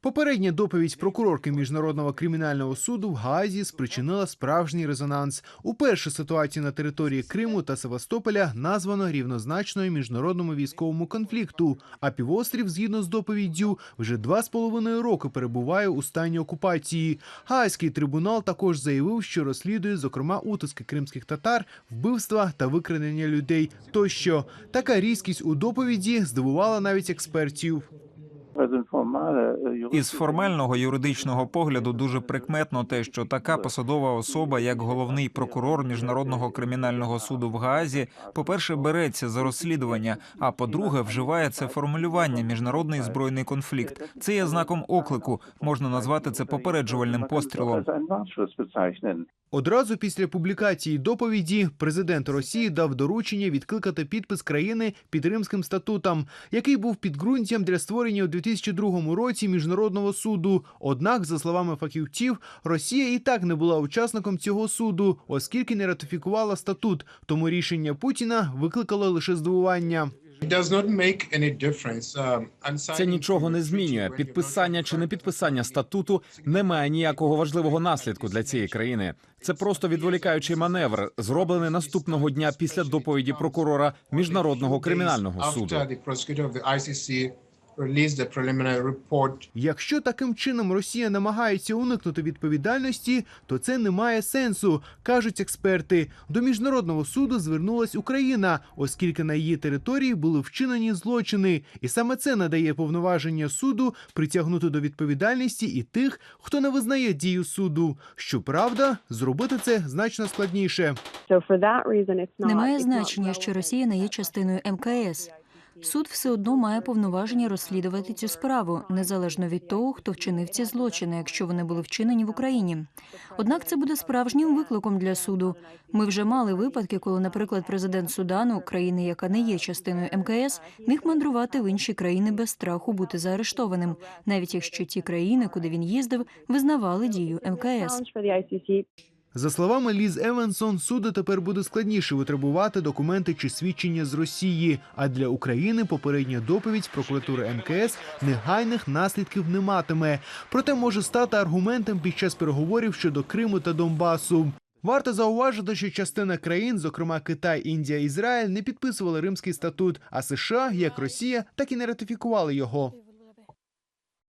Попередня доповідь прокурорки міжнародного кримінального суду в Гаазі спричинила справжній резонанс. Уперше ситуацію на території Криму та Севастополя названо рівнозначною міжнародному військовому конфлікту. А півострів, згідно з доповіддю, вже два з половиною роки перебуває у стані окупації. Гаазький трибунал також заявив, що розслідує, зокрема, утиски кримських татар, вбивства та викрадення людей. Тощо така різкість у доповіді здивувала навіть експертів. Із формального юридичного погляду дуже прикметно те, що така посадова особа, як головний прокурор міжнародного кримінального суду в Гаазі, по-перше, береться за розслідування, а по-друге, вживає це формулювання міжнародний збройний конфлікт. Це є знаком оклику. Можна назвати це попереджувальним пострілом. Одразу після публікації доповіді президент Росії дав доручення відкликати підпис країни під Римським статутом, який був підґрунтям для створення у 2002 році міжнародного суду. Однак, за словами фахівців, Росія і так не була учасником цього суду, оскільки не ратифікувала статут. Тому рішення Путіна викликало лише здивування. Це нічого не змінює. Підписання чи не підписання статуту не має ніякого важливого наслідку для цієї країни. Це просто відволікаючий маневр, зроблений наступного дня після доповіді прокурора міжнародного кримінального суду. Якщо таким чином Росія намагається уникнути відповідальності, то це не має сенсу, кажуть експерти. До міжнародного суду звернулась Україна, оскільки на її території були вчинені злочини, і саме це надає повноваження суду притягнути до відповідальності і тих, хто не визнає дію суду. Щоправда, зробити це значно складніше. Немає значення, що Росія не є частиною МКС. Суд все одно має повноваження розслідувати цю справу, незалежно від того, хто вчинив ці злочини, якщо вони були вчинені в Україні. Однак це буде справжнім викликом для суду. Ми вже мали випадки, коли, наприклад, президент Судану, країни, яка не є частиною МКС, міг мандрувати в інші країни без страху бути заарештованим, навіть якщо ті країни, куди він їздив, визнавали дію МКС. За словами Ліз Евансон, суду тепер буде складніше витребувати документи чи свідчення з Росії. А для України попередня доповідь прокуратури МКС негайних наслідків не матиме. Проте може стати аргументом під час переговорів щодо Криму та Донбасу. Варто зауважити, що частина країн, зокрема Китай, Індія, Ізраїль, не підписували Римський статут, а США, як Росія, так і не ратифікували його.